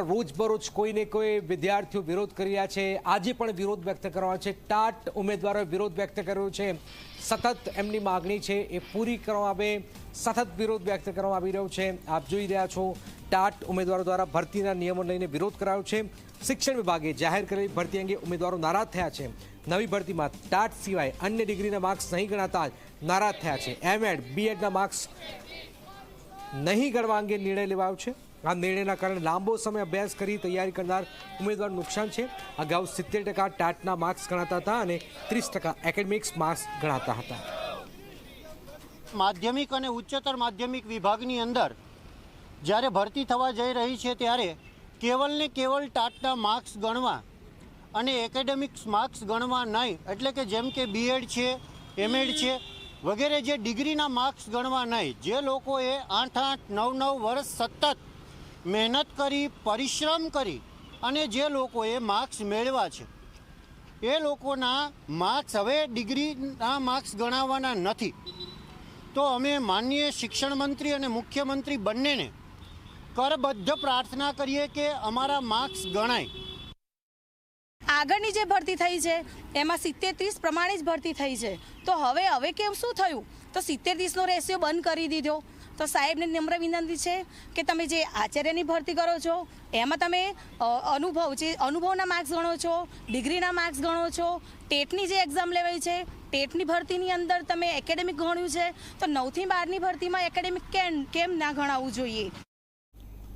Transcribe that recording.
રોજબરોજ કોઈને કોઈ વિદ્યાર્થીઓ વિરોધ કરી રહ્યા છે, આજે પણ વિરોધ વ્યક્ત કરવા છે. ટાટ ઉમેદવારોએ વિરોધ વ્યક્ત કર્યો છે. સતત એમની માગણી છે એ પૂરી કરવામાં આવે, સતત વિરોધ વ્યક્ત કરવામાં આવી રહ્યો છે. આપ જોઈ રહ્યા છો, ટાટ ઉમેદવારો દ્વારા ભરતીના નિયમો લઈને વિરોધ કરાયો છે. શિક્ષણ વિભાગે જાહેર કરેલી ભરતી અંગે ઉમેદવારો નારાજ થયા છે. નવી ભરતીમાં ટાટ સિવાય અન્ય ડિગ્રીના માર્ક્સ નહીં ગણાતા નારાજ થયા છે. એમએડ બીએડના માર્ક્સ નહીં ગણવા અંગે નિર્ણય લેવાયો છે. આ નિર્ણયના કારણે લાંબો સમય અભ્યાસ કરી તૈયારી કરનાર ઉમેદવાર નુકસાન છે. અગાઉ સિત્તેર ટકા ટાટના માર્ક્સ ગણાતા હતા અને ત્રીસ ટકા એકેડમિક્સ માર્ક્સ ગણાતા હતા. માધ્યમિક અને ઉચ્ચતર માધ્યમિક વિભાગની અંદર જ્યારે ભરતી થવા જઈ રહી છે ત્યારે કેવલ ને કેવલ ટાટના માર્ક્સ ગણવા અને એકેડેમિક્સ માર્ક્સ ગણવા નહીં, એટલે કે જેમ કે બીએડ છે એમએડ છે, વગેરે જે ડિગ્રીના માર્ક્સ ગણવા નહીં, જે લોકોએ આઠ આઠ નવ નવ વર્ષ સતત મહેનત કરી, પરિશ્રમ કરી અને જે લોકોએ માર્ક્સ મેળવ્યા છે, એ લોકોના માર્ક્સ હવે ડિગ્રીના માર્ક્સ ગણાવવાના નથી. તો અમે માનનીય શિક્ષણ મંત્રી અને મુખ્યમંત્રી બંનેને કરબદ્ધ પ્રાર્થના કરીએ કે અમારા માર્ક્સ ગણાય. આગળની જે ભરતી થઈ છે, એમાં સિત્તેર ત્રીસ પ્રમાણે જ ભરતી થઈ છે. તો હવે હવે કેમ શું થયું? તો સિત્તેર ત્રીસનો રેશિયો બંધ કરી દીધો. તો સાહેબને નમ્ર વિનંતી છે કે તમે જે આચાર્યની ભરતી કરો છો, એમાં તમે અનુભવ જે અનુભવના માર્ક્સ ગણો છો, ડિગ્રીના માર્ક્સ ગણો છો, ટેટની જે એક્ઝામ લેવાય છે, ટેટની ભરતીની અંદર તમે એકેડેમિક ગણ્યું છે, તો નવથી બારની ભરતીમાં એકેડેમિક કેમ કેમ ના ગણાવવું જોઈએ?